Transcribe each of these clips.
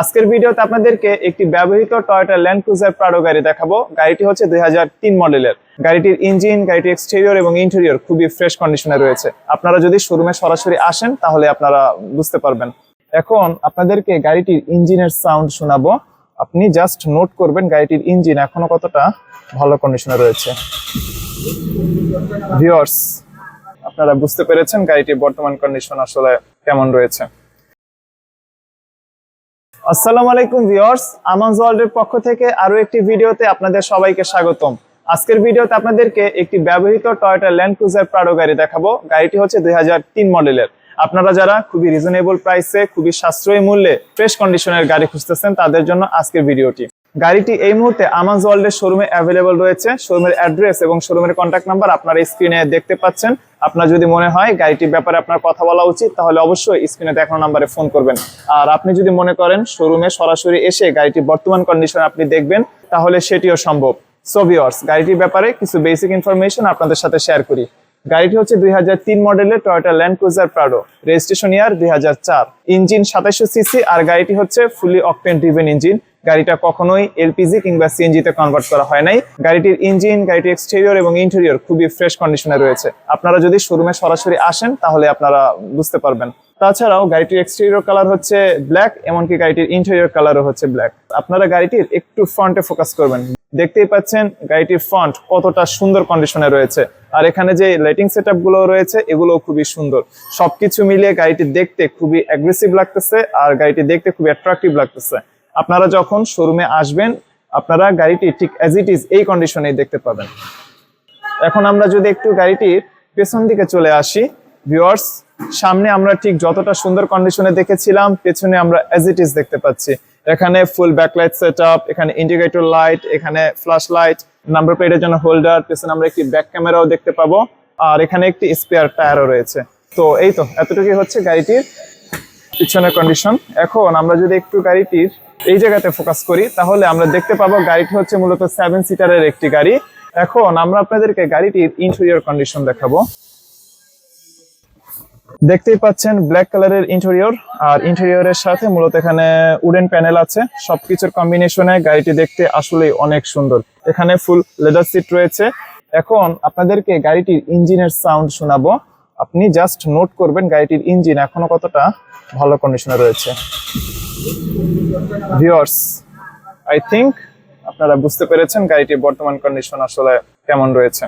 আজকের ভিডিওতে আপনাদেরকে একটি ব্যবহৃত টয়োটা ল্যান্ড ক্রুজার প্রাডো গাড়ি দেখাবো। গাড়িটি হচ্ছে দুই হাজার তিন মডেলের। গাড়িটির ইঞ্জিন গাড়িটির এক্সটেরিয়র এবং ইন্টেরিয়র খুবই ফ্রেশ কন্ডিশনে রয়েছে। আপনারা যদি শোরুমে সরাসরি আসেন, তাহলে আপনারা বুঝতে পারবেন। এখন আপনাদেরকে গাড়িটির ইঞ্জিনের সাউন্ড শোনাবো। আপনি জাস্ট নোট করবেন গাড়িটির ইঞ্জিন এখনও কতটা ভালো কন্ডিশনে রয়েছে। আপনারা বুঝতে পেরেছেন গাড়িটির বর্তমান কন্ডিশন আসলে কেমন রয়েছে। আসসালামু আলাইকুম ভিউয়ার্স আমানজ ওয়ার্ল্ডের পক্ষ থেকে আরও একটি ভিডিওতে আপনাদের সবাইকে স্বাগতম। আজকের ভিডিওতে আপনাদেরকে একটি ব্যবহৃত টয়োটা ল্যান্ড ক্রুজার প্রাডো গাড়ি দেখাবো। গাড়িটি হচ্ছে দুই হাজার তিন মডেলের। আপনারা যারা খুবই রিজনেবল প্রাইসে খুবই সাশ্রয়ী মূল্যে ফ্রেশ কন্ডিশনের গাড়ি খুঁজতেছেন, তাদের জন্য আজকের ভিডিওটি। গাড়িটি এই মুহূর্তে আমাজ ওয়ার্ল্ডের শোরুমে অ্যাভেলেবল রয়েছে। শোরুমের অ্যাড্রেস এবং শোরুমের কন্ট্যাক্ট নাম্বার আপনার স্ক্রিনে দেখতে পাচ্ছেন। আপনার যদি মনে হয় গাড়িটির ব্যাপারে আপনার কথা বলা উচিত, তাহলে অবশ্যই স্ক্রিনে দেখানো নাম্বারে ফোন করবেন। আর আপনি যদি মনে করেন শোরুমে সরাসরি এসে গাড়িটির বর্তমান কন্ডিশন আপনি দেখবেন, তাহলে সেটিও সম্ভব। সো ভিউয়ার্স গাড়িটির ব্যাপারে কিছু বেসিক ইনফরমেশন আপনাদের সাথে শেয়ার করি। গাড়িটি হচ্ছে দুই হাজার তিন মডেলের Toyota Land Cruiser Prado registration year দুই হাজার চার। ইঞ্জিন সাতাশশো সিসি আর গাড়িটি হচ্ছে ফুলি অকটেন ড্রিভেন ইঞ্জিন গাড়িটা কখনোই এলপিজি কিংবা সিএনজি তে কনভার্ট করা হয় নাই। গাড়িটির ইঞ্জিন গাড়িটির এক্সটেরিয়র এবং ইন্টেরিয়র খুবই ফ্রেশ কন্ডিশনে রয়েছে। আপনারা যদি শোরুমে সরাসরি আসেন, তাহলে আপনারা বুঝতে পারবেন। তাছাড়াও গাড়িটির এক্সটেরিয়র কালার হচ্ছে ব্ল্যাক এমনকি গাড়িটির ইন্টেরিয়র কালারও হচ্ছে ব্ল্যাক আপনারা গাড়িটির একটু ফ্রন্টে ফোকাস করবেন। দেখতেই পাচ্ছেন গাড়িটির ফ্রন্ট কতটা সুন্দর কন্ডিশনে রয়েছে। আর এখানে যে লাইটিং সেটগুলো রয়েছে এগুলো খুবই সুন্দর। সবকিছু মিলিয়ে গাড়িটি দেখতে খুবই অ্যাগ্রেসিভ লাগতেছে আর গাড়িটি দেখতে খুবই অ্যাট্রাকটিভ লাগতেছে। আপনারা যখন শোরুমে আসবেন, আপনারা গাড়িটি ঠিক অ্যাজ ইট ইজ এই কন্ডিশনেই দেখতে পাবেন। এখন আমরা যদি একটু গাড়িটির পেছন দিকে চলে আসি। ভিওয়ার্স সামনে আমরা ঠিক যতটা সুন্দর কন্ডিশনে দেখেছিলাম, পেছনে আমরা অ্যাজ ইট ইজ দেখতে পাচ্ছি। এখানে ফুল ব্যাকলাইট সেট আপ এখানে ইন্ডিকেটর লাইট এখানে ফ্ল্যাশ লাইট নাম্বার প্লেটের জন্য হোল্ডার পেছনে আমরা একটি ব্যাক ক্যামেরাও দেখতে পাবো, আর এখানে একটি স্পেয়ার টায়ারও রয়েছে। তো এই তো, এতটুকুই হচ্ছে গাড়িটির পিছনের কন্ডিশন এখন আমরা যদি একটু গাড়িটির এই জায়গাতে ফোকাস করি, তাহলে আমরা দেখতে পাবো গাড়িটি হচ্ছে মূলত সেভেন সিটারের একটি গাড়ি। এখন আমরা আপনাদেরকে গাড়িটির ইন্টেরিয়র কন্ডিশন দেখাবো। দেখতেই পাচ্ছেন ব্ল্যাক কালারের ইন্টেরিয়র আর ইন্টেরিয়রের সাথে মূলত এখানে উডেন প্যানেল আছে। সবকিছুর কম্বিনেশনে গাড়িটি দেখতে আসলেই অনেক সুন্দর। এখানে ফুল লেদার সিট রয়েছে। এখন আপনাদেরকে গাড়িটির ইঞ্জিনের সাউন্ড শোনাবো। আপনি জাস্ট নোট করবেন গাড়িটির ইঞ্জিন এখনও কতটা ভালো কন্ডিশনে রয়েছে। ভিউয়ার্স আই থিংক আপনারা বুঝতে পেরেছেন গাড়িটির বর্তমান কন্ডিশন আসলে কেমন রয়েছে।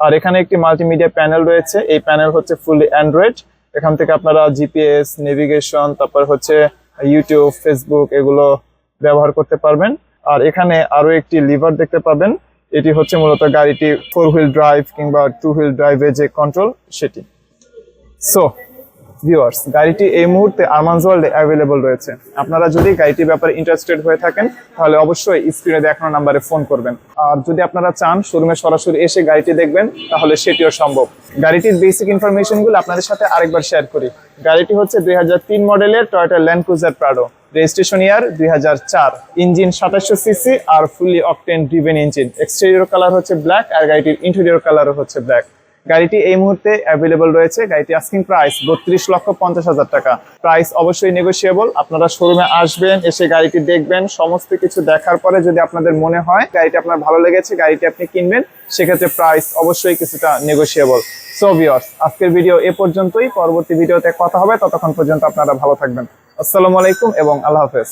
আর এখানে একটি মাল্টিমিডিয়া প্যানেল রয়েছে। এই প্যানেল হচ্ছে ফুললি অ্যান্ড্রয়েড এখান থেকে আপনারা জিপিএস নেভিগেশন তারপর হচ্ছে ইউটিউব ফেসবুক এগুলো ব্যবহার করতে পারবেন। আর এখানে আরও একটি লিভার দেখতে পাবেন। এটি হচ্ছে মূলত গাড়িটি ফোর হুইল ড্রাইভ কিংবা টু হুইল ড্রাইভে যে কন্ট্রোল সেটি। সো ভিউয়ার্স গাড়িটি এই মুহূর্তে আরমানস ওয়ার্ল্ডে অ্যাভেলেবল রয়েছে। আপনারা যদি গাড়িটির ব্যাপারে ইন্টারেস্টেড হয়ে থাকেন, তাহলে অবশ্যই স্ক্রিনে দেখানো নাম্বারে ফোন করবেন। আর যদি আপনারা চান শোরুমে সরাসরি এসে গাড়িটি দেখবেন, তাহলে সেটিও সম্ভব। গাড়িটির বেসিক ইনফরমেশনগুলো আপনাদের সাথে আরেকবার শেয়ার করি। গাড়িটি হচ্ছে দুই হাজার তিন মডেলের Toyota Land Cruiser Prado registration year দুই হাজার চার। ইঞ্জিন সাতাশশো সিসি আর fully octane driven engine exterior colour হচ্ছে ব্ল্যাক আর গাড়িটির ইন্টেরিয়র কালারও হচ্ছে ব্ল্যাক গাড়িটি এই মুহূর্তে অ্যাভেলেবল রয়েছে। গাড়িটি আস্কিং প্রাইস বত্রিশ লক্ষ পঞ্চাশ হাজার টাকা। প্রাইস অবশ্যই নেগোসিয়েবল আপনারা শোরুমে আসবেন, এসে গাড়িটি দেখবেন, সমস্ত কিছু দেখার পরে যদি আপনাদের মনে হয় গাড়িটি আপনার ভালো লেগেছে, গাড়িটি আপনি কিনবেন, সেক্ষেত্রে প্রাইস অবশ্যই কিছুটা নেগোসিয়েবল সো ভিওর্স আজকের ভিডিও এ পর্যন্তই। পরবর্তী ভিডিওতে কথা হবে। ততক্ষণ পর্যন্ত আপনারা ভালো থাকবেন। আসসালামু আলাইকুম এবং আল্লাহ হাফেজ।